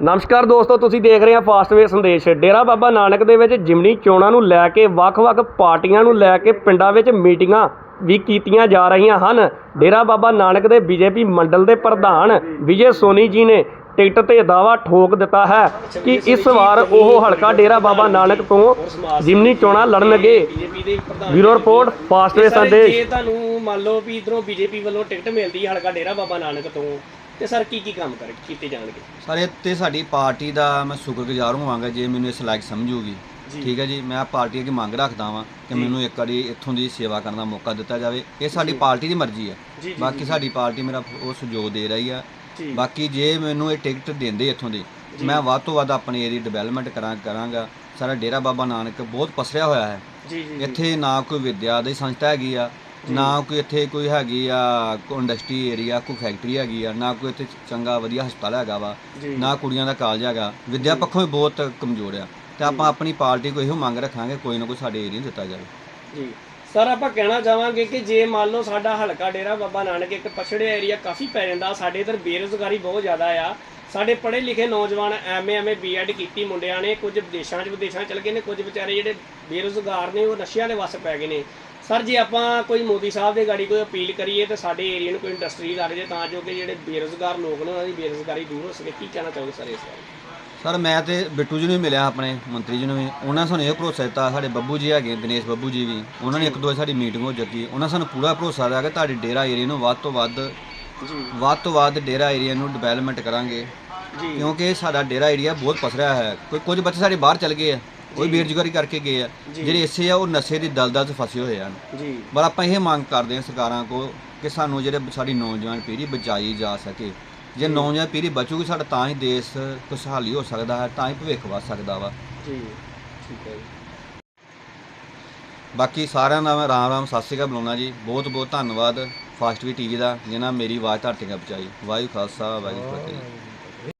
ਨਮਸਕਾਰ ਦੋਸਤੋ ਤੁਸੀਂ ਦੇਖ ਰਹੇ ਹੋ ਫਾਸਟਵੇ ਸੰਦੇਸ਼। ਡੇਰਾ ਬਾਬਾ ਨਾਨਕ ਦੇ ਵਿੱਚ ਜਿਮਨੀ ਚੋਣਾਂ ਨੂੰ ਲੈ ਕੇ ਵੱਖ-ਵੱਖ ਪਾਰਟੀਆਂ ਨੂੰ ਲੈ ਕੇ ਪਿੰਡਾਂ ਵਿੱਚ ਮੀਟਿੰਗਾਂ ਵੀ ਕੀਤੀਆਂ ਜਾ ਰਹੀਆਂ ਹਨ। ਡੇਰਾ ਬਾਬਾ ਨਾਨਕ ਦੇ ਬੀਜੇਪੀ ਮੰਡਲ ਦੇ ਪ੍ਰਧਾਨ ਵਿਜੇ ਸੋਨੀ ਜੀ ਨੇ ਟਿਕਟ ਤੇ ਦਾਵਾ ਠੋਕ ਦਿੱਤਾ ਹੈ ਕਿ ਇਸ ਵਾਰ ਉਹ ਹਲਕਾ ਡੇਰਾ ਬਾਬਾ ਨਾਨਕ ਤੋਂ ਜਿਮਨੀ ਚੋਣਾਂ ਲੜਨਗੇ। ਬਿਊਰੋ ਰਿਪੋਰਟ ਫਾਸਟਵੇ ਸੰਦੇਸ਼ ਜੇ ਤੁਹਾਨੂੰ ਮੰਨ ਲਓ ਵੀ ਇਧਰੋਂ ਬੀਜੇਪੀ ਵੱਲੋਂ ਟਿਕਟ ਮਿਲਦੀ ਹੈ ਹਲਕਾ ਡੇਰਾ ਬਾਬਾ ਨਾਨਕ ਤੋਂ ਤੇ ਸਰ ਕੀ ਕੀ ਕੰਮ ਕਰ ਕੀਤੇ ਜਾਣਗੇ? ਸਰ ਇਹ ਤੇ ਸਾਡੀ ਪਾਰਟੀ ਦਾ ਮੈਂ ਸ਼ੁਕਰਗੁਜ਼ਾਰ ਹੋਵਾਂਗਾ ਜੇ ਮੈਨੂੰ ਇਸ ਲਾਇਕ ਸਮਝੂਗੀ। ਜੀ। ਠੀਕ ਹੈ ਜੀ ਮੈਂ ਪਾਰਟੀ ਅੱਗੇ ਮੰਗ ਰੱਖਦਾ ਵਾਂ ਕਿ ਮੈਨੂੰ ਇੱਕ ਵਾਰੀ ਇੱਥੋਂ ਦੀ ਸੇਵਾ ਕਰਨ ਦਾ ਮੌਕਾ ਦਿੱਤਾ ਜਾਵੇ। ਇਹ ਸਾਡੀ ਪਾਰਟੀ ਦੀ ਮਰਜ਼ੀ ਹੈ। ਜੀ, ਜੀ, ਬਾਕੀ ਸਾਡੀ ਪਾਰਟੀ ਮੇਰਾ ਉਹ ਸਹਿਯੋਗ ਦੇ ਰਹੀ ਆ ਜੀ। ਬਾਕੀ ਜੇ ਮੈਨੂੰ ਇਹ ਟਿਕਟ ਦਿੰਦੇ ਇੱਥੋਂ ਦੀ ਮੈਂ ਵੱਧ ਤੋਂ ਵੱਧ ਆਪਣੇ ਏਰੀਆ ਡਿਵੈਲਪਮੈਂਟ ਕਰਾਂ ਕਰਾਂਗਾ। ਸਾਡਾ ਡੇਰਾ ਬਾਬਾ ਨਾਨਕ ਬਹੁਤ ਪਸਰਿਆ ਹੋਇਆ ਹੈ। ਜੀ ਜੀ। ਇੱਥੇ ਨਾ ਕੋਈ ਵਿਦਿਆ ਦੀ ਸੰਸਥਾ ਹੈਗੀ ਆ ਨਾ ਕੋਈ ਇੱਥੇ ਕੋਈ ਹੈਗੀ ਆ ਕੋਈ ਇੰਡਸਟਰੀ ਏਰੀਆ ਕੋਈ ਫੈਕਟਰੀ ਹੈਗੀ ਆ ਨਾ ਕੋਈ ਇੱਥੇ ਚੰਗਾ ਵਧੀਆ ਹਸਪਤਾਲ ਹੈਗਾ ਵਾ। ਨਾ ਕੁੜੀਆਂ ਦਾ ਕਾਲਜ ਹੈਗਾ। ਵਿਦਿਆ ਪੱਖੋਂ ਵੀ ਬਹੁਤ ਕਮਜ਼ੋਰ ਆ। ਤੇ ਆਪਾਂ ਆਪਣੀ ਪਾਰਟੀ ਕੋ ਇਹੋ ਮੰਗ ਰੱਖਾਂਗੇ ਕੋਈ ਨਾ ਕੋਈ ਸਾਡੇ ਏਰੀਆ ਦਿੱਤਾ ਜਾਵੇ। ਜੀ। ਸਰ ਆਪਾਂ ਕਹਿਣਾ ਚਾਹਾਂਗੇ ਕਿ ਜੇ ਮੰਨ ਲਓ ਸਾਡਾ ਹਲਕਾ ਡੇਰਾ ਬਾਬਾ ਨਾਨਕ ਇੱਕ ਪਛੜਿਆ ਏਰੀਆ ਕਾਫੀ ਪੈ ਜਾਂਦਾ ਸਾਡੇ ਇਧਰ ਬੇਰੁਜ਼ਗਾਰੀ ਬਹੁਤ ਜ਼ਿਆਦਾ ਆ। ਸਾਡੇ ਪੜ੍ਹੇ ਲਿਖੇ ਨੌਜਵਾਨ ਐਮਏ ਐਮਏ ਬੀਐਡ ਕੀਤੀ ਮੁੰਡਿਆਂ ਨੇ ਕੁਝ ਵਿਦੇਸ਼ਾਂ 'ਚ ਵਿਦੇਸ਼ਾਂ ਚਲ ਗਏ ਨੇ ਕੁਝ ਵਿਚਾਰੇ ਜਿਹੜੇ ਬੇਰੁਜ਼ਗਾਰ ਨੇ ਉਹ ਨਸ਼ਿਆਂ ਦੇ ਵੱਸ ਪੈ ਗਏ ਨੇ। ਸਰ ਜੇ ਆਪਾਂ ਕੋਈ ਮੋਦੀ ਸਾਹਿਬ ਦੇ ਗਾੜੀ ਕੋਈ ਅਪੀਲ ਕਰੀਏ ਤੇ ਸਾਡੇ ਏਰੀਆ ਨੂੰ ਕੋਈ ਇੰਡਸਟਰੀ ਲੱਗ ਜੇ ਤਾਂ ਜੋ ਕਿ ਜਿਹੜੇ ਬੇਰੁਜ਼ਗਾਰ ਲੋਕ ਨੇ ਉਹਨਾਂ ਦੀ ਬੇਰੁਜ਼ਗਾਰੀ ਦੂਰ ਹੋ ਸਕੇ। ਕੀ ਕਹਿਣਾ ਚਾਹੋਗੇ ਸਰ ਇਸ ਬਾਰੇ? ਸਰ ਮੈਂ ਤੇ ਬਿੱਟੂ ਜੀ ਨੂੰ ਵੀ ਮਿਲਿਆ ਆਪਣੇ ਮੰਤਰੀ ਜੀ ਨੂੰ ਵੀ। ਉਹਨਾਂ ਸਾਨੂੰ ਇਹ ਭਰੋਸਾ ਦਿੱਤਾ ਸਾਡੇ ਬੱਬੂ ਜੀ ਹੈਗੇ ਦਿਨੇਸ਼ ਬੱਬੂ ਜੀ ਵੀ। ਉਹਨਾਂ ਨੇ ਇੱਕ ਦੋ ਵਾਰੀ ਸਾਡੀ ਮੀਟਿੰਗ ਹੋ ਚੁੱਕੀ। ਉਹਨਾਂ ਸਾਨੂੰ ਪੂਰਾ ਭਰੋਸਾ ਦਿੱਤਾ ਕਿ ਤੁਹਾਡੇ ਡੇਰਾ ਏਰੀਆ ਨੂੰ ਵੱਧ ਤੋਂ ਵੱਧ ਜੀ। ਵੱਧ ਤੋਂ ਵੱਧ ਡੇਰਾ ਏਰੀਆ ਨੂੰ ਡਿਵੈਲਪਮੈਂਟ ਕਰਾਂਗੇ। ਜੀ। ਕਿਉਂਕਿ ਸਾਡਾ ਡੇਰਾ ਏਰੀਆ ਬਹੁਤ ਪਸਰਿਆ ਹੈ। ਕੋਈ ਕੁਝ ਬੱਚੇ ਸਾਡੇ ਬਾਹਰ ਚਲ ਗਏ ਆ। ਕੋਈ ਬੇਰੁਜ਼ਗਾਰੀ ਕਰਕੇ ਗਏ ਆ। ਜਿਹੜੇ ਇਸੇ ਆ ਉਹ ਨਸ਼ੇ ਦੀ ਦਲਦਲ 'ਚ ਫਸੇ ਹੋਏ ਹਨ। ਜੀ। ਪਰ ਆਪਾਂ ਇਹ ਮੰਗ ਕਰਦੇ ਹਾਂ ਸਰਕਾਰਾਂ ਕੋ ਕਿ ਸਾਨੂੰ ਜਿਹੜੇ ਸਾਡੀ ਨੌਜਵਾਨ ਪੀੜ੍ਹੀ ਬਚਾਈ ਜਾ ਸਕੇ। ਜੇ ਨੌਜਵਾਨ ਪੀੜ੍ਹੀ ਬਚੂਗੀ ਸਾਡਾ ਤਾਂ ਹੀ ਦੇਸ਼ ਖੁਸ਼ਹਾਲੀ ਹੋ ਸਕਦਾ ਹੈ ਤਾਂ ਹੀ ਭਵਿੱਖ ਵੱਧ ਸਕਦਾ ਵਾ। ਜੀ ਠੀਕ ਹੈ ਜੀ। ਬਾਕੀ ਸਾਰਿਆਂ ਦਾ ਮੈਂ ਰਾਮ ਰਾਮ ਸਤਿ ਸ਼੍ਰੀ ਅਕਾਲ ਬੁਲਾਉਣਾ ਜੀ। ਬਹੁਤ ਬਹੁਤ ਧੰਨਵਾਦ ਫਾਸਟ ਵੀ ਟੀਵੀ ਦਾ ਜਿਨ੍ਹਾਂ ਮੇਰੀ ਆਵਾਜ਼ ਧਰਤੀ ਤੱਕ ਪਹੁੰਚਾਈ ਵਾਹਿਗੁਰੂ ਖਾਲਸਾ ਵਾਹਿਗੁਰੂ ਜੀ ਕੀ ਫਤਿਹ।